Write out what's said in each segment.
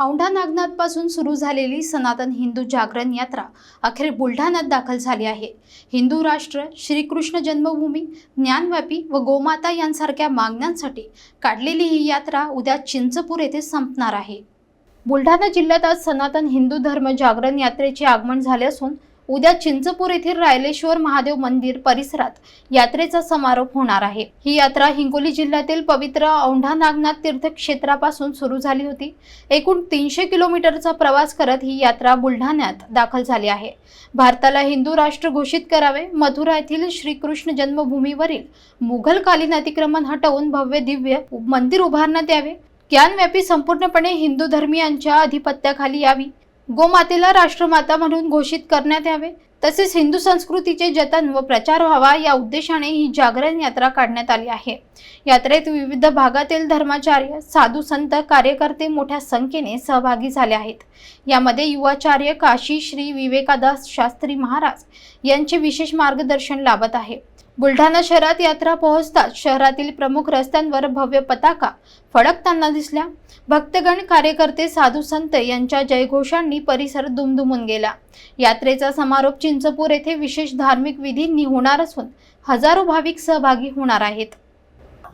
औंढा नागनाथपासून सुरू झालेली सनातन हिंदू जागरण यात्रा अखेर बुलढाण्यात दाखल झाली आहे. हिंदू राष्ट्र श्रीकृष्ण जन्मभूमी ज्ञानव्यापी व गोमाता यांसारख्या मागण्यांसाठी काढलेली ही यात्रा उद्या चिंचपूर येथे संपणार आहे. बुलढाणा जिल्ह्यात आज सनातन हिंदू धर्म जागरण यात्रेचे आगमन झाले असून उद्या चिंचपूर येथील रायलेश्वर महादेव मंदिर परिसरात यात्रेचा समारोप होणार आहे. ही यात्रा हिंगोली जिल्ह्यातील पवित्र औंढा नागनाथ तीर्थक्षेत्रापासून सुरू झाली होती. एकूण तीनशे किलोमीटरचा प्रवास करत ही यात्रा बुलढाण्यात दाखल झाली आहे. भारताला हिंदू राष्ट्र घोषित करावे मथुरा येथील श्रीकृष्ण जन्मभूमीवरील मुघलकालीन अतिक्रमण हटवून भव्य दिव्य मंदिर उभारण्यात यावे. ज्ञानव्यापी संपूर्णपणे हिंदू धर्मियांच्या अधिपत्याखाली यावी. गोमातेला राष्ट्रमाता म्हणून घोषित करण्यात यावे. तसेच हिंदू संस्कृतीचे जतन व प्रचार व्हावा या उद्देशाने ही जागरण यात्रा काढण्यात आली आहे. यात्रेत विविध भागातील धर्माचार्य साधू संत कार्यकर्ते मोठ्या संख्येने सहभागी झाले आहेत. यामध्ये युवाचार्य काशी श्री विवेकादास शास्त्री महाराज यांचे विशेष मार्गदर्शन लाभत आहे. बुलढाणा शहरात यात्रा पोहोचताच शहरातील प्रमुख रस्त्यांवर भव्य पताका फडकताना दिसल्या. भक्तगण कार्यकर्ते साधू संत यांच्या जयघोषांनी परिसर दुमदुमून गेला. यात्रेचा समारोप चिंचपूर येथे विशेष धार्मिक विधींनी होणार असून हजारो भाविक सहभागी होणार आहेत.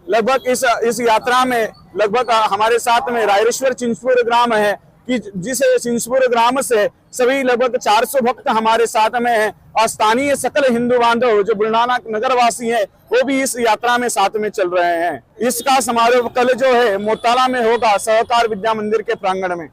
लगभग इस इस यात्रा में लगभग हमारे साथ में रायरेश्वर चिंचपुर ग्राम है कि जिस सिंसपुर ग्राम से सभी लगभग 400 भक्त हमारे साथ में हैं और स्थानीय सकल हिंदू बांधव जो बुलडाना नगर वासी हैं, वो भी इस यात्रा में साथ में चल रहे हैं। इसका समारोह कल जो है मोताला में होगा, सहकार विद्या मंदिर के प्रांगण में।